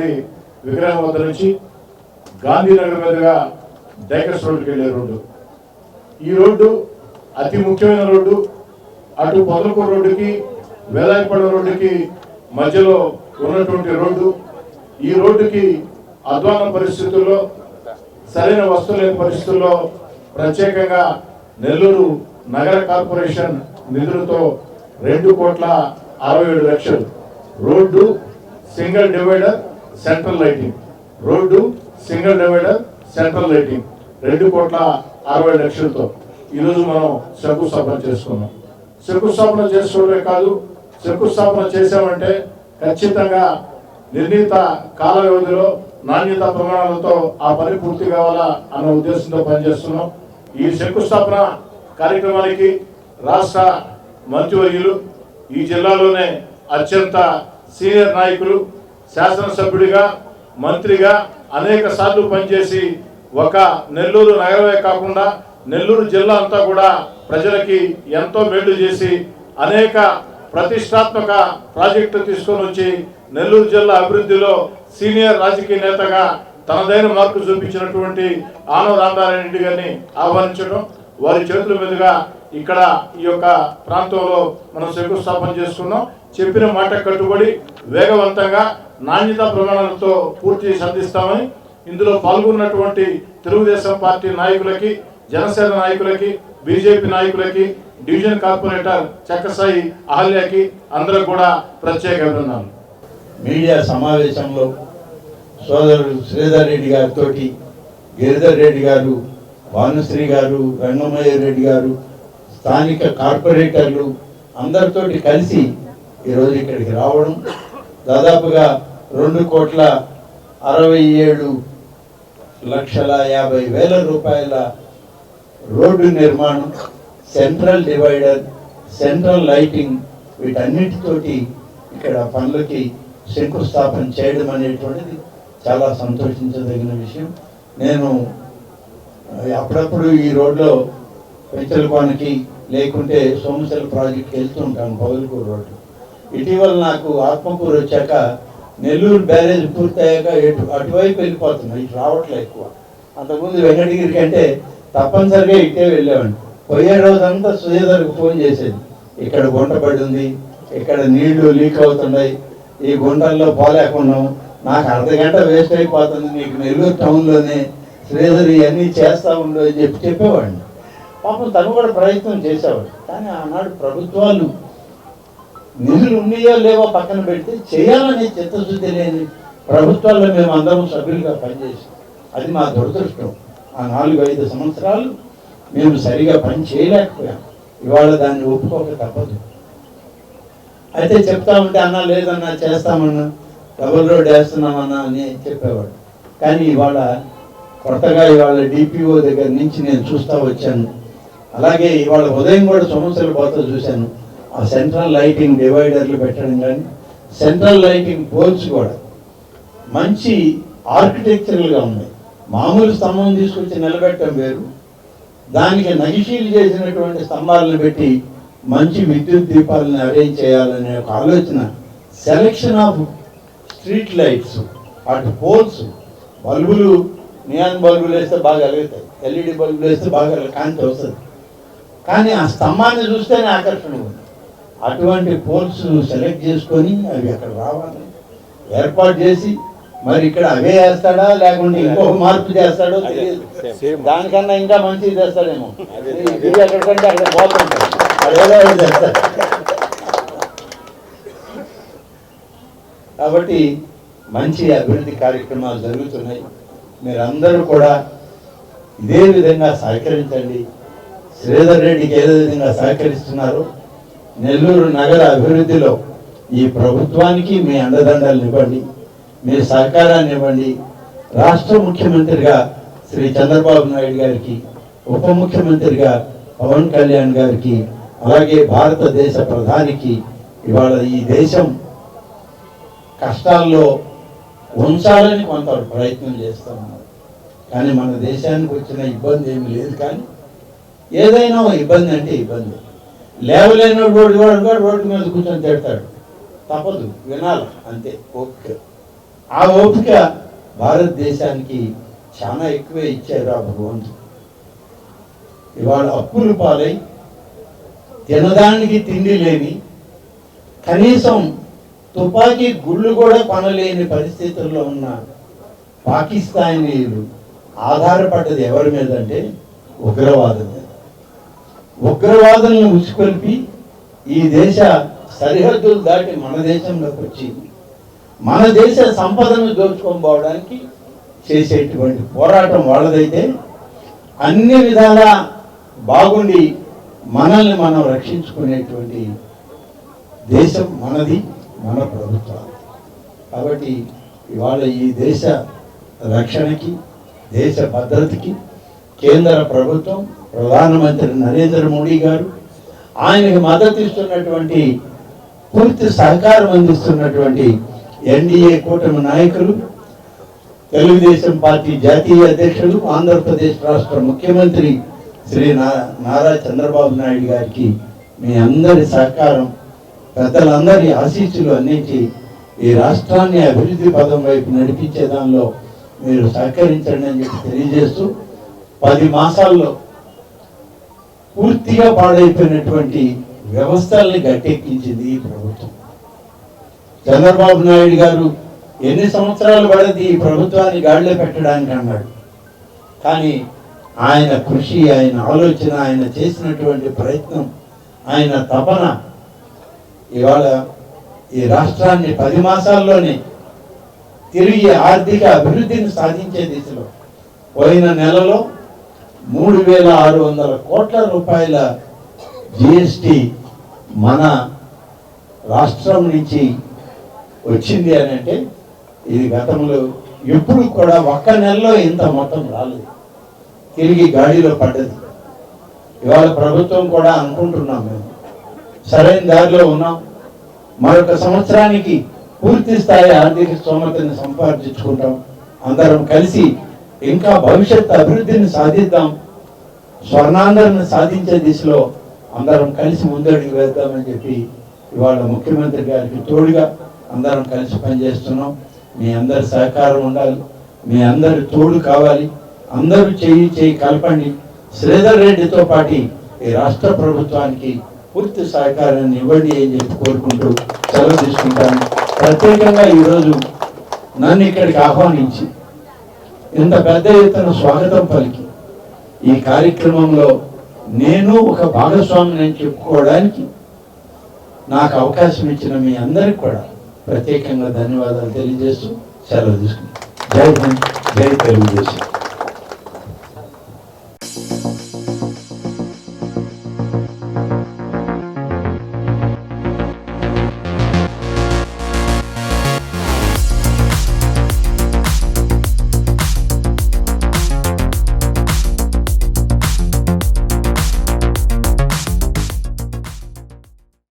గారి విగ్రహం వద్ద నుంచి గాంధీనగర్ మీదుగా డైకర్స్ రోడ్డుకి వెళ్ళే రోడ్డు. ఈ రోడ్డు అతి ముఖ్యమైన రోడ్డు. అటు పొదలకూరు రోడ్డుకి వేలాయపడ రోడ్డుకి మధ్యలో ఉన్నటువంటి రోడ్డు. ఈ రోడ్డుకి అధ్వాన పరిస్థితుల్లో సరైన వస్తువు లేని పరిస్థితుల్లో ప్రత్యేకంగా నెల్లూరు నగర కార్పొరేషన్ నిధులతో రెండు కోట్ల అరవై ఏడు లక్షలు. Road single divider central lighting. Road single divider central lighting. రెండు కోట్ల అరవై లక్షలతో. ఈరోజు మనం శంకుస్థాపన చేసుకున్నాం. శంకుస్థాపన చేసుకోవడమే కాదు శంకుస్థాపన చేసామంటే ఖచ్చితంగా నిర్ణీత కాల వ్యవధిలో నాణ్యత ప్రమాణాలతో ఆ పని పూర్తి కావాలా అన్న ఉద్దేశంతో పనిచేస్తున్నాం. ఈ శంకుస్థాపన కార్యక్రమానికి రాష్ట్ర మంత్రివర్యులు ఈ జిల్లాలోనే అత్యంత సీనియర్ నాయకులు శాసనసభ్యుడిగా మంత్రిగా అనేక సార్లు పనిచేసి ఒక నెల్లూరు నగరమే కాకుండా నెల్లూరు జిల్లా అంతా కూడా ప్రజలకి ఎంతో మేలు చేసి అనేక ప్రతిష్టాత్మక ప్రాజెక్టు తీసుకొని వచ్చి నెల్లూరు జిల్లా అభివృద్ధిలో సీనియర్ రాజకీయ నేతగా తనదైన మార్పు చూపించినటువంటి ఆనవ రామారాయణ రెడ్డి గారిని ఆహ్వానించడం వారి చేతుల మీదుగా ఇక్కడ ఈ యొక్క ప్రాంతంలో మనం శంకుస్థాపన చేసుకున్నాం చెప్పిన మాట కట్టుబడి వేగవంతంగా నాణ్యత ప్రమాణాలతో పూర్తి సంధిస్తామని ఇందులో పాల్గొన్నటువంటి తెలుగుదేశం పార్టీ నాయకులకి జనసేన నాయకులకి బీజేపీ నాయకులకి డివిజన్ కార్పొరేటర్ చక్కసాయి అహల్యకి అందరూ కూడా ప్రత్యేక అభినందనలు. మీడియా సమావేశంలో సోదరుడు శ్రీధర్ రెడ్డి గారితో గిరిధర్ రెడ్డి గారు భానుశ్రీ గారు రంగమయ్య రెడ్డి గారు స్థానిక కార్పొరేటర్లు అందరితోటి కలిసి ఈరోజు ఇక్కడికి రావడం దాదాపుగా రెండు కోట్ల అరవై ఏడు లక్షల యాభై వేల రూపాయల రోడ్డు నిర్మాణం సెంట్రల్ డివైడర్ సెంట్రల్ లైటింగ్ వీటన్నిటితోటి ఇక్కడ పనులకి శంకుస్థాపన చేయడం అనేటువంటిది చాలా సంతోషించదగిన విషయం. నేను అప్పుడప్పుడు ఈ రోడ్లో పెంచలకోనకి లేకుంటే సోమశల ప్రాజెక్ట్కి వెళ్తుంటాను పౌలకూరు రోడ్డు. ఇటీవల నాకు ఆత్మకూరు వచ్చాక నెల్లూరు బ్యారేజ్ పూర్తయ్యాక ఎటు అటువైపు వెళ్ళిపోతున్నాయి ఇటు రావట్లే ఎక్కువ. అంతకుముందు వెంకటగిరి కంటే తప్పనిసరిగా ఇట్టే వెళ్ళేవాడిని. పోయే రోజంతా సుజేదర్కి ఫోన్ చేసేది. ఇక్కడ గుంట పడి ఉంది ఇక్కడ నీళ్ళు లీక్ అవుతున్నాయి ఈ గుంటల్లో పోలేకున్నాం. నాకు అర్ధ గంట వేస్ట్ అయిపోతుంది. నీకు నెల్లూరు టౌన్లోనే శ్రీధర్ ఇవన్నీ చేస్తా ఉండు అని చెప్పి చెప్పేవాడిని. పాపం తను కూడా ప్రయత్నం చేసేవాడు. కానీ ఆనాడు ప్రభుత్వాలు నిధులు ఉన్నాయో లేవో పక్కన పెడితే చేయాలనే చిత్తశుద్ధి లేని ప్రభుత్వాల్లో మేము అందరం సభ్యులుగా పనిచేసాం అది మా దురదృష్టం. ఆ నాలుగు ఐదు సంవత్సరాలు మేము సరిగా పని చేయలేకపోయాం. ఇవాళ దాన్ని ఒప్పుకోక తప్పదు. అయితే చెప్తా ఉంటే అన్నా లేదన్నా చేస్తామన్నా డబుల్ రోడ్ వేస్తున్నామన్నా అని చెప్పేవాడు. కానీ ఇవాళ కొత్తగా ఇవాళ డిపిఓ దగ్గర నుంచి నేను చూస్తూ వచ్చాను. అలాగే ఇవాళ ఉదయం కూడా సమస్యలు కొత్త చూశాను. ఆ సెంట్రల్ లైటింగ్ డివైడర్లు పెట్టడం కానీ సెంట్రల్ లైటింగ్ పోల్స్ కూడా మంచి ఆర్కిటెక్చరల్గా ఉన్నాయి. మామూలు స్తంభం తీసుకొచ్చి నిలబెట్టడం వేరు. దానికి నగిషీలు చేసినటువంటి స్తంభాలను పెట్టి మంచి విద్యుత్ దీపాలను అరేంజ్ చేయాలనే ఒక ఆలోచన. సెలెక్షన్ ఆఫ్ స్ట్రీట్ లైట్స్ అటు పోల్స్ బల్బులు నియాన్ బల్బులు వేస్తే బాగా వెలుగుతాయి. ఎల్ఈడి బల్బులు వేస్తే బాగా కాంతి వస్తుంది. కానీ ఆ స్తంభాన్ని చూస్తేనే ఆకర్షణ ఉంది. అటువంటి పోల్స్ సెలెక్ట్ చేసుకొని అవి అక్కడ రావాలి. ఏర్పాటు చేసి మరి ఇక్కడ అవే వేస్తాడా లేకుంటే ఇంకొక మార్పు చేస్తాడో తెలియదు. దానికన్నా ఇంకా మంచిది చేస్తాడేమో. ఇది ఎక్కడికంటే అక్కడ పోతుంటాడు అదేదో ఒకటి చేస్తాడు. కాబట్టి మంచి అభివృద్ధి కార్యక్రమాలు జరుగుతున్నాయి. మీరందరూ కూడా ఇదే విధంగా సహకరించండి. శ్రీధర్ రెడ్డికి ఏ విధంగా సహకరిస్తున్నారు? నెల్లూరు నగర అభివృద్ధిలో ఈ ప్రభుత్వానికి మీ అండదండలు ఇవ్వండి మీ సహకారాన్ని ఇవ్వండి. రాష్ట్ర ముఖ్యమంత్రిగా శ్రీ చంద్రబాబు నాయుడు గారికి ఉప ముఖ్యమంత్రిగా పవన్ కళ్యాణ్ గారికి అలాగే భారతదేశ ప్రధానికి ఇవాళ ఈ దేశం కష్టాల్లో ఉంచాలని కొంత ప్రయత్నం చేస్తూ ఉన్నారు. కానీ మన దేశానికి వచ్చిన ఇబ్బంది ఏమి లేదు కానీ ఏదైనా ఇబ్బంది అంటే ఇబ్బంది. లేవలేని రోడ్డు వాడు కూడా రోడ్డు మీద కూర్చొని తిడతాడు. తప్పదు వినాలి అంతే ఓపిక. ఆ ఓపిక భారతదేశానికి చాలా ఎక్కువే ఇచ్చారు ఆ భగవంతుడు. ఇవాళ అప్పులు పాలై తినడానికి తిండి లేని కనీసం తుపాకీ గుళ్ళు కూడా కొనలేని పరిస్థితుల్లో ఉన్న పాకిస్తానీయులు ఆధారపడ్డది ఎవరి మీద అంటే ఉగ్రవాదం ఉగ్రవాదులను ఉసుకొల్పి ఈ దేశ సరిహద్దులు దాటి మన దేశంలోకి వచ్చి మన దేశ సంపదను దోచుకొని చేసేటువంటి పోరాటం వాళ్ళదైతే అన్ని విధాలా బాగుండి మనల్ని మనం రక్షించుకునేటువంటి దేశం మనది మన ప్రభుత్వం. కాబట్టి ఇవాళ ఈ దేశ రక్షణకి దేశ భద్రతకి కేంద్ర ప్రభుత్వం ప్రధానమంత్రి నరేంద్ర మోడీ గారు ఆయనకు మద్దతు ఇస్తున్నటువంటి పూర్తి సహకారం అందిస్తున్నటువంటి ఎన్డీఏ కూటమి నాయకులు తెలుగుదేశం పార్టీ జాతీయ అధ్యక్షులు ఆంధ్రప్రదేశ్ రాష్ట్ర ముఖ్యమంత్రి శ్రీ నా- నారా చంద్రబాబు నాయుడు గారికి మీ అందరి సహకారం పెద్దలందరి ఆశీస్సులు అందించి ఈ రాష్ట్రాన్ని అభివృద్ధి పదం వైపు నడిపించే దానిలో మీరు సహకరించండి అని చెప్పి తెలియజేస్తూ పది మాసాల్లో పూర్తిగా పాడైపోయినటువంటి వ్యవస్థల్ని గట్టెక్కించింది ఈ ప్రభుత్వం. చంద్రబాబు నాయుడు గారు ఎన్ని సంవత్సరాలు పడది ఈ ప్రభుత్వాన్ని గాడిలో పెట్టడానికి అన్నాడు. కానీ ఆయన కృషి ఆయన ఆలోచన ఆయన చేసినటువంటి ప్రయత్నం ఆయన తపన ఇవాళ ఈ రాష్ట్రాన్ని పది మాసాల్లోనే తిరిగి ఆర్థిక అభివృద్ధిని సాధించే దిశలో పోయిన నెలలో మూడు వేల ఆరు వందల కోట్ల రూపాయల జిఎస్టి మన రాష్ట్రం నుంచి వచ్చింది అని అంటే ఇది గతంలో ఎప్పుడు కూడా ఒక్క నెలలో ఇంత మొత్తం రాలేదు. తిరిగి గాడిలో పడ్డది. ఇవాళ ప్రభుత్వం కూడా అనుకుంటున్నాం మేము. సరైన దారిలో ఉన్నాం. మరొక సంవత్సరానికి పూర్తి స్థాయి ఆర్థిక స్తోమతని సంపాదించుకుంటాం. అందరం కలిసి ఇంకా భవిష్యత్ అభివృద్ధిని సాధిద్దాం. స్వర్ణాంధ్రను సాధించే దిశలో అందరం కలిసి ముందడుగు వేద్దామని చెప్పి ఇవాళ ముఖ్యమంత్రి గారికి తోడుగా అందరం కలిసి పనిచేస్తున్నాం. మీ అందరి సహకారం ఉండాలి. మీ అందరి తోడు కావాలి. అందరూ చేయి చేయి కలపండి. శ్రీధర్ రెడ్డితో పాటు ఈ రాష్ట్ర ప్రభుత్వానికి పూర్తి సహకారాన్ని ఇవ్వండి అని చెప్పి కోరుకుంటూ సెలవు తీసుకుంటాను. ప్రత్యేకంగా ఈరోజు నన్ను ఇక్కడికి ఆహ్వానించి ఇంత పెద్ద ఎత్తున స్వాగతం పలికి. ఈ కార్యక్రమంలో నేను ఒక భాగస్వామిని అని చెప్పుకోవడానికి నాకు అవకాశం ఇచ్చిన మీ అందరికి కూడా ప్రత్యేకంగా ధన్యవాదాలు తెలియజేస్తూ సెలవు తీసుకుంటాను జై హింద్ జై తెలుగుదేశం.